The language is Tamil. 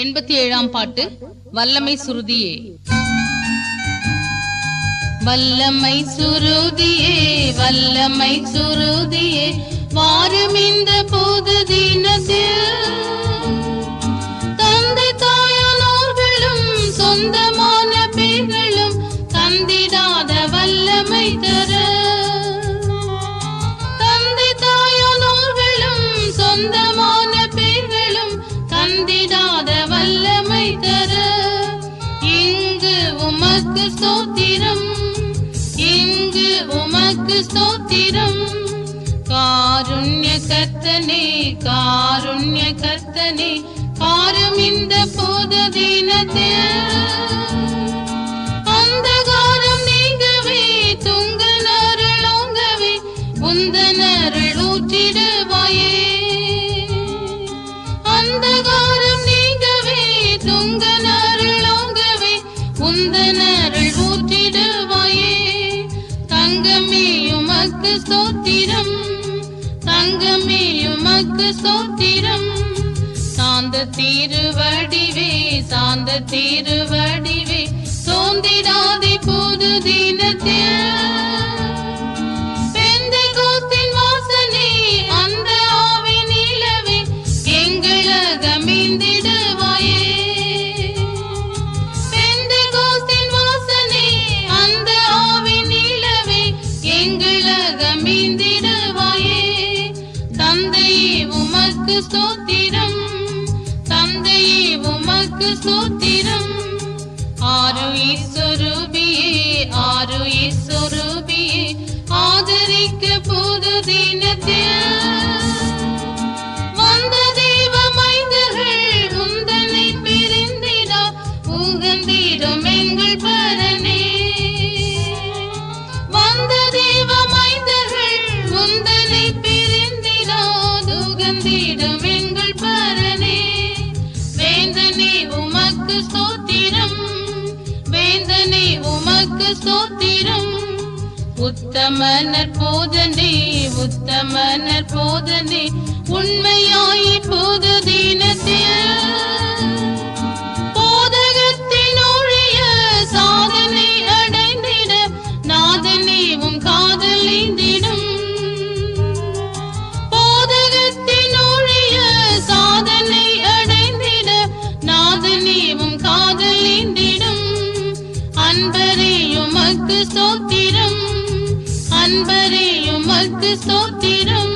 எண்பத்தி ஏழாம் பாட்டு வல்லமை சுருதியே. வல்லமை சுருதியே வல்லமை சுருதியே. வாருமிந்த உமக்கு ஸ்தோத்திரம். இங்கு உமக்கு ஸ்தோத்திரம். காருண்ய கர்த்தனே காருண்ய கர்த்தனே. காரும் இந்த போத தினத்தில் உந்தனருள் ஊற்றிடுவாயே. தங்கமே உமக்கு ஸ்தோத்திரம் தங்கமே உமக்கு ஸ்தோத்திரம் சாந்த தீருவடிவே சாந்த தீருவடிவே. சோந்திடாதே பொது தினத்தில் பெந்தைகோஸ்தின் அந்த ஆவி நிலவே எங்களகமிந்திடுவாயே பெந்தைகோஸ்தின் உமக்கு ஸ்தோத்திரம் தந்தையே உமக்கு ஸ்தோத்திரம் ஆறு ஈஸ்வரூபியே ஆறு ஈஸ்வரூபியே ஆதரிக்க பொது தினத்தில் உமக்கு சோத்திரம். உத்தமனர் போதனே உத்தமனர் போதனே உண்மையாய் போதனே. ஸ்தோத்திரம் அன்பரே உமக்கு ஸ்தோத்திரம்